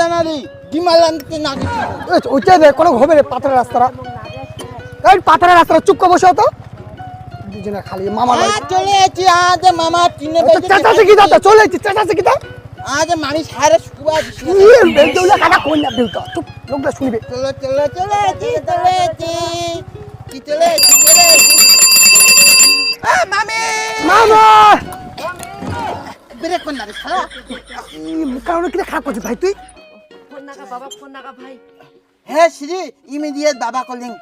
জানালি ডিমালান্ডকে না ওইটা দেখ কোনো হবে রে পাথরের রাস্তাটা। এই পাথরের রাস্তাটা চুপ করে বসে হতো দুজনে খালি মামা আজ চলে এসেছি আজ মামা তিনে চেঁচাছে কি দাদা? চলে এসেছি চেঁচাছে কি তা আজ মানি সারে দিছি বেলদৌলা কাটা কোন না বেলটা চুপ লোকটা শুনবে। চলো চলো চলে এসেছি চলে এসেছি। কি চলে এসেছি চলে এসেছি। মামি! মামা! ব্রেক কর না রে শালা। কারণ কি খারাপ করছিস ভাই তুই? ফোন নাকা বাবা ফোন নাকা ভাই। হ্যাঁ শ্রী ইমিডিয়েট বাবা কলিং।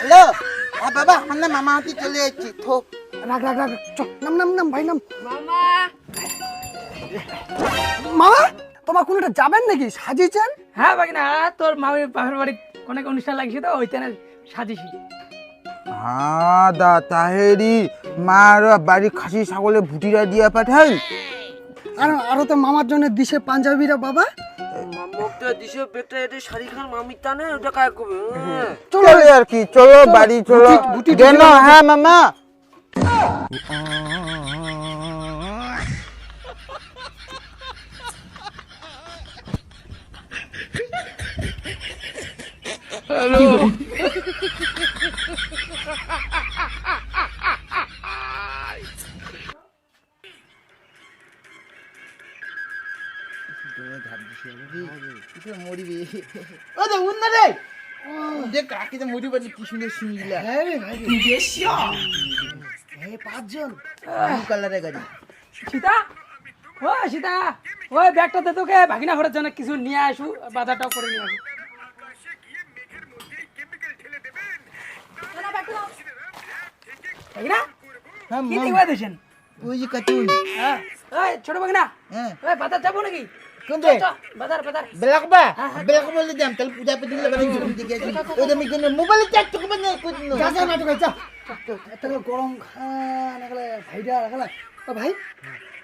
হ্যালো? হ্যাঁ বাবা আমরা মামা হাতি চলে এসেছি। থো। রাখ রাখ রাখ চ নাম নাম নাম ভাই নাম। মামা। মামা তোমার কোনটা যাবেন নাকি? সাজিয়েছেন? হ্যাঁ বাকিনা তোর মামির বাপের বাড়ি অনেক অনুষ্ঠান লাগছে তো ওইখানে সাজিছি হ্যাঁ দা তাহেরি মার বাড়ি খাসি ছাগলে ভুটিরা দিয়া পাঠাই। আর আরও তো মামার জন্য দিশে পাঞ্জাবিরা বাবা। এটি শাড়ি খান মামির টানে ওটা কায় করবে চলো আর কি চলো বাড়ি চলো। কেন হ্যাঁ মামা। মরিবি ও দে রে যে কাকে যে মরিব কি সুন্দর হ্যাঁ পাঁচজন ব্লু কালারের গাড়ি সীতা ও সীতা ওই ব্যাগটা দে তোকে ভাগিনা ঘরের জন্য কিছু নিয়ে আসু বাজারটাও করে নিয়ে আসু ভাগিনা কি দেখবা দেছেন ওই যে কার্টুন হ্যাঁ ওই ছোট ভাগিনা হ্যাঁ ওই বাজার যাব নাকি গরম ভাইটা রাখলে ও ভাই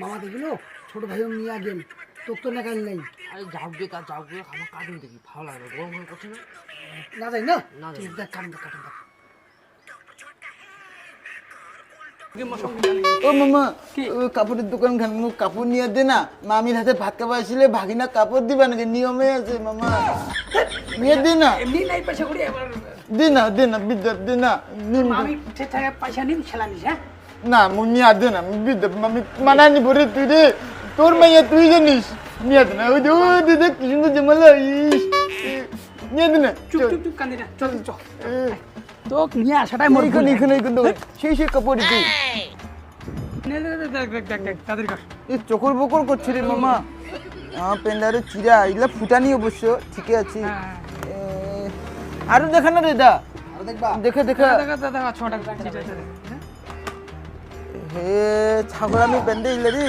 মামা দেখিলো ছোট ভাইও নিয়ে আগেন তোর তো নাকাল নেই। আরে যাও গে তা যাও গে আমার কাটুন দেখি। ভালো লাগবে গরম করছে না না? যাই না? না দেখ কাটুন কাটুন ও মামা কাপড়ের দোকান খান কাপড় নিয়ে দে না। মামির হাতে ভাত খাবার আসলে ভাগিনা কাপড় দিবা নাকি? নিয়মে আছে মামা। নিয়ে দে না। এমনি নাই পয়সা করি এবার দে না দে না বিদ্যার দে না। আমি পয়সা নিম হ্যাঁ? না মুই নিয়ে দে না বিদ্যা মামি মানা নিব রে তুই রে তোর মাইয়া তুই জানিস নিয়ে দে না। ওই যে ও দিদি কি সুন্দর জমালা ইস। নিয়ে দে না চুপ চুপ চুপ কান্দি না। চল চল তো নিয়ে আসাটাই মোর এইখানে এইখানে দেখো, সেই সেই কাপড় তুই চকর বকর করছে রে মামা। আমার পেন্ডারে চিরা এগুলা ফুটানি অবশ্য ঠিকই আছে। হ্যাঁ। আরও দেখা না রে দা? দেখবা? দেখে দেখা? হে ছাগল আমি পেন্ডে ইলে রে।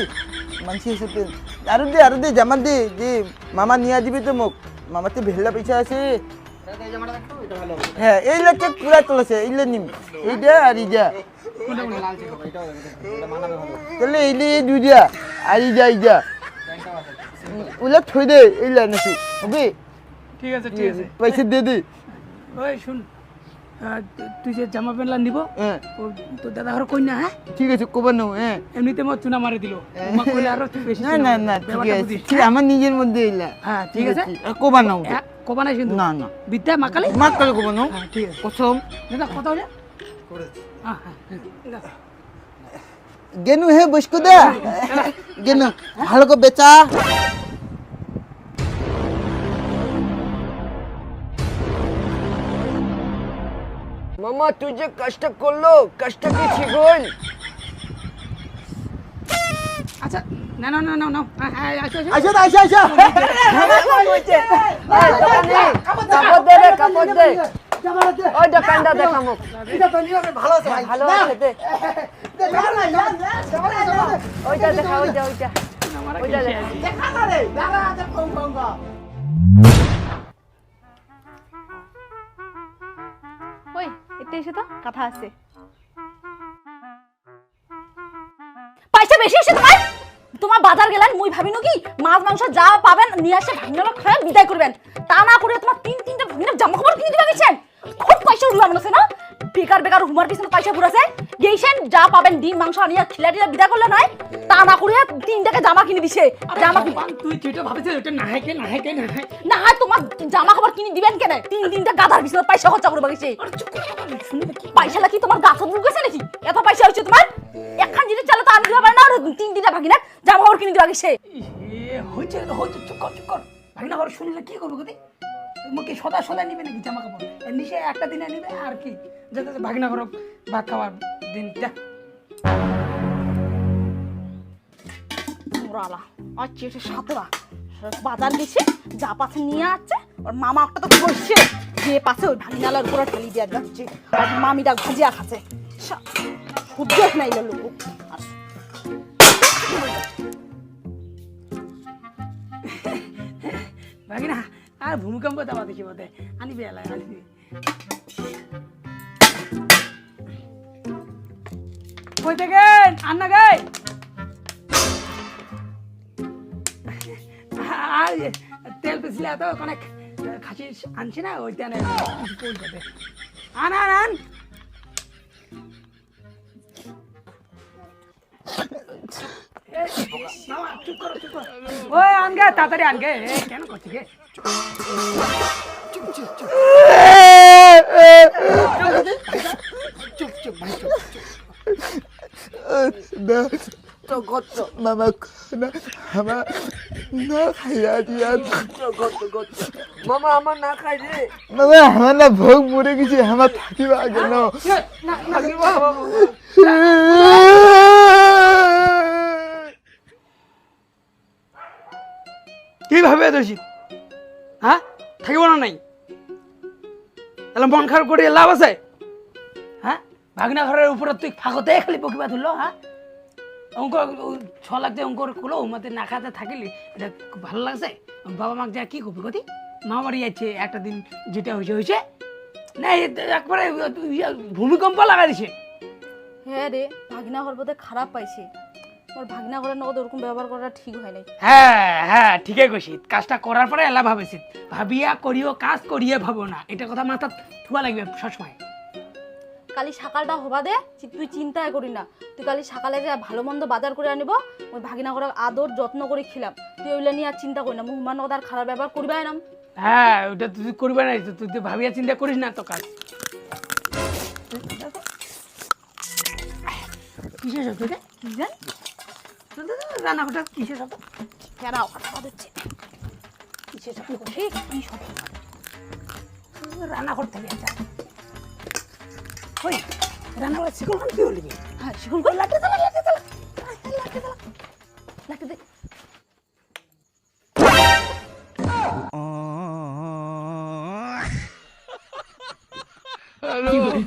মানসি এসে পেন। আরও দে আরও দে জামা দে যে মামা নিয়ে দিবি তো মোক। মামাতে ভেল্লা পয়সা আছে। হ্যাঁ এই লাচে পুরা চলেছে এইলে নিম। এইটা আর ইজা তাহলে এইলে এই দুইটা আর ইজা ইজা ওলা থই দে এইলা নাকি হবে? ঠিক আছে ঠিক আছে। পয়সা দিয়ে দে। ওই শুন তুই যে জামা প্যান্টলা নিব হ্যাঁ। তোর দাদা ঘর কই না হ্যাঁ? ঠিক আছে কবার নেব হ্যাঁ। এমনিতে মোর চুনা মারি দিল। মা কইলে আরও বেশি না না না ঠিক আছে। আমার নিজের মধ্যে এইলা হ্যাঁ ঠিক আছে। কবার হ্যাঁ, কবা নাই কিন্তু না না। বিদ্যা মাকালি? কবার হ্যাঁ ঠিক আছে। দাদা কত হলে হ্যাঁ হ্যাঁ হ্যাঁ। গেনু হে বসকু দা। গেনু ভালো করে বেচা। মামা তুই যে কাজটা করল কাজটা কি ঠিক হইল না না না না না হ্যাঁ, হ্যাঁ, আসো আসো আচ্ছা আচ্ছা আচ্ছা কাপড় দে রে কাপড় দে ওই দোকানটা দেখা মুখ এটা তো নিয়ে ভালো আছে ভাই ভালো আছে দে ওইটা দেখা ওইটা ওইটা ওইটা দেখা ওই এতে এসে তো কথা আছে পয়সা বেশি এসে তোমার তোমার বাজার গেলেন, মুই ভাবিনু কি, মাছ, মাংস যা পাবেন, নিয়ে আসে ভাঙনালো খায় বিদায় করবেন। তা না করে তোমার তিন, তিনটা ভাঙিনা জামা কাপড় কিনে দিবা গেছেন। খুব পয়সা উঠলাম না বেকার বেকার হুমার পিছনে পয়সা ঘুরাছে? গেইছেন যা পাবেন ডিম মাংস আনিয়া খিলাটিয়া বিদা করলে নয় তা না করিয়া তিনটাকে জামা কিনে দিছে। জামা ভগবান, তুই যেটা ভাবছিস ওটা না হয় কে না হয় কে না হয় না হয় তোমার জামা কাপড় কিনে দিবেন কেন? তিন তিনটা গাধার পিছনে পয়সা খরচা করবে গেছে পয়সাটা কি তোমার গাছ ঢুকেছে নাকি? এত পয়সা হচ্ছে তোমার? একখান জিনিস চালে তো আনি দিতে পারে না আর তিন তিনটা ভাগি না জামা কাপড় কিনে দিবা গেছে। এ হয়েছে হয়েছে চুপ কর চুপ কর। ভাগনা ঘর শুনলে কি করব গতি মুখে সদা সদা নিবে নাকি? জামা কাপড় নিচে একটা দিনে নিবে আর কি? যাতে ভাগনা ঘর ভাত খাওয়ার দিন যা। মোরালা আর চেটে সাতরা বাজার গেছে যা পাছে নিয়ে আসছে ওর মামা একটা তো বসছে। যে পাশে ওই ভাগিনালার উপরে ঠেলি দিয়ে যাচ্ছে। আর মামিটা ভাজিয়া খাচ্ছে। সহ্য নাই লোক। ভাগিনা আর ভূমিকম্প দেওয়া দেখি বোধে আনিবে এলাই আনিবি কই থাকেন আন্না গাই আর তেল পিছলে তো, অনেক খাসি আনছি না, ওইটা নেই আন আন আন। ওই আনগে তাড়াতাড়ি আনগে কেন করছি গে চুপ চুপ ভাই চুপ না মামা না আমার না খাইয়া দিয়া মামা আমার না খাই রে মামা আমার না ভোগ মরে গেছে আমার থাকিবা কেন কি ভাবে দোষী হ্যাঁ? থাকিব না নাই? তাহলে মন খারাপ করে লাভ আছে? হ্যাঁ? ভাগনা ঘরের উপরে তুই ফাঁকতে খালি পকিবা ধরলো হ্যাঁ? অঙ্ক ছ লাগতে অঙ্ক খুলো মতে না খাতে থাকিলি, এটা ভালো লাগছে? বাবা মাকে যা কি করবি কতি মা বাড়ি যাচ্ছে, একটা দিন যেটা হয়েছে হয়েছে। না একবারে ভূমিকম্প লাগা দিছে। হ্যাঁ রে ভাগিনা ঘর বোধহয় খারাপ পাইছে। ওর ভাগিনা ঘরের নগদ ওরকম ব্যবহার করা ঠিক হয় নাই। হ্যাঁ হ্যাঁ ঠিকই কইছি কাজটা করার পরে এলা ভাবেছি ভাবিয়া করিও কাজ করিয়ে ভাবো না। এটা কথা মাথা থুয়া লাগবে সবসময়। কালি সকালটা হবা দে তুই চিন্তাই করি না। তুই কালি সকালে যা ভালো মন্দ বাজার করে আনিব ওই ভাগিনা করে আদর যত্ন করে খিলাম। তুই ওইগুলা নিয়ে আর চিন্তা করি না। মুহমান নগদ আর খারাপ ব্যবহার করবাই না। হ্যাঁ ওটা তুই করবে না তুই তো ভাবিয়া চিন্তা করিস না তো কাজ। কিসের রে? কি জান রান্না ঘরটা কিসের শব্দ ফেরাও দিচ্ছে কিসের শব্দ কি শব্দ রান্না থেকে যা ওই রান্না ঘরে শিকল কি হলি হ্যাঁ শিকুল করে চালা চালা। চালা। লাটে দে। সীতা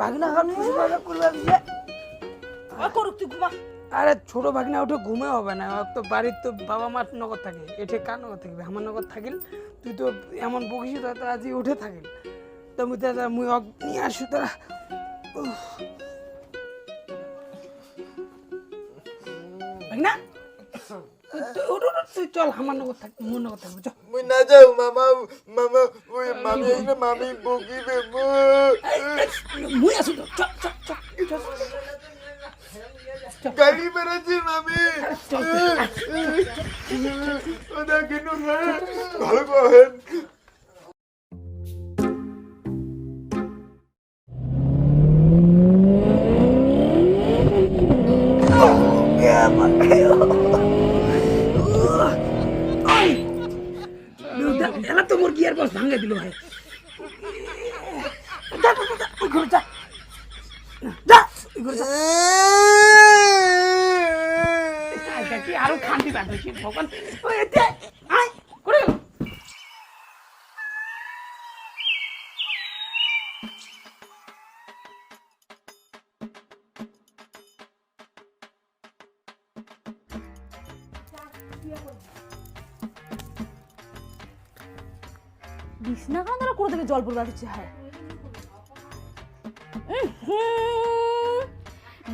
ভাগনা করবে করুক তুই ঘুমা। আরে ছোট ভাগনা ওটা ঘুমে হবে না। ওর তো বাড়ির তো বাবা মার নগদ থাকে এঠে কার নগদ থাকবে? আমার নগদ থাকিল তুই তো এমন বকিস তো আজি উঠে থাকিল। তো মুই তো মুই অগ নিয়ে আসু তোরা। ভাগনা? তুই তুই উঠ, উঠ, উঠ, তুই চল আমার নগদ থাক মোর নগদ থাকবে চল মুই না যাও মামা মামা ওই মামি এসে মামি বকিবে মুই আসু তো চল চল চল গাড়ি বেড়েছে মামি ওটা কেন ভালো কি আরও খান্তি বাঁধছে ভগবান? আয় করে বিছনা কান ধরে করে দেবে জল পড়বে হচ্ছে হ্যাঁ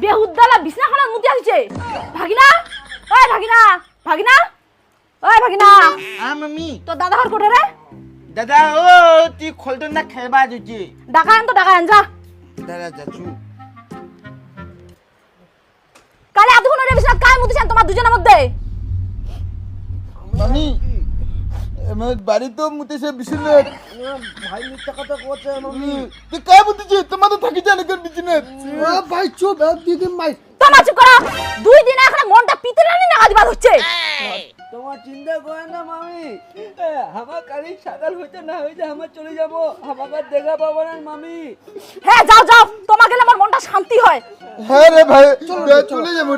বেহুদ্দালা বিছনা খানা মুতি আসছে। ভাগিনা? ওই ভাগিনা ভাগিনা? ওই ভাগিনা। মামি তোর দাদা ঘর রে? দাদা ও তুই খোলটো না খেলবা যাচ্ছি। ডাকা আন তো ডাকা আন যা। দাদা যাচ্ছু। কালে এতক্ষণ ওরে বিছনা কায় মুতিছেন তোমার দুজনের মধ্যে। মামি আমার বাড়ি তো মুতেছে বিশ্বনাথ ভাই মিথ্যা কথা তুই মুতেছে তোমার তো থাকি জানে কোন বিশ্বনাথ ও ভাই চুপ দিদি মাই। তোমার চুপ করো। দুই দিন এখন মনটা পিতরানি নাগাজ বাদ হচ্ছে। তোমার চিন্তা করে না মামি। আমার কালি সকাল হইতে না হইতে আমার চলে যাব। আমাকে দেখা পাবো না মামি। হ্যাঁ যাও যাও। তোমার গেলে আমার মনটা শান্তি হয়। হ্যাঁ রে ভাই চলে যাব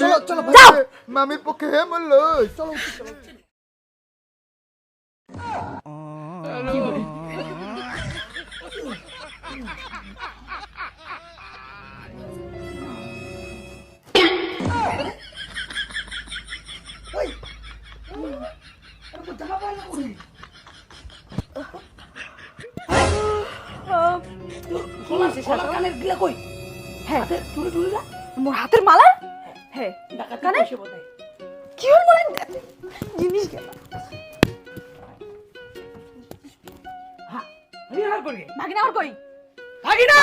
মামি পক্ষে হে বলল কানের মোর হাতের মালা? হ্যাঁ কানে? হয় কি হল জিনিস গেল। হ্যাঁ ভাগিনা হার করে। ভাগিনা আর কই ভাগিনা!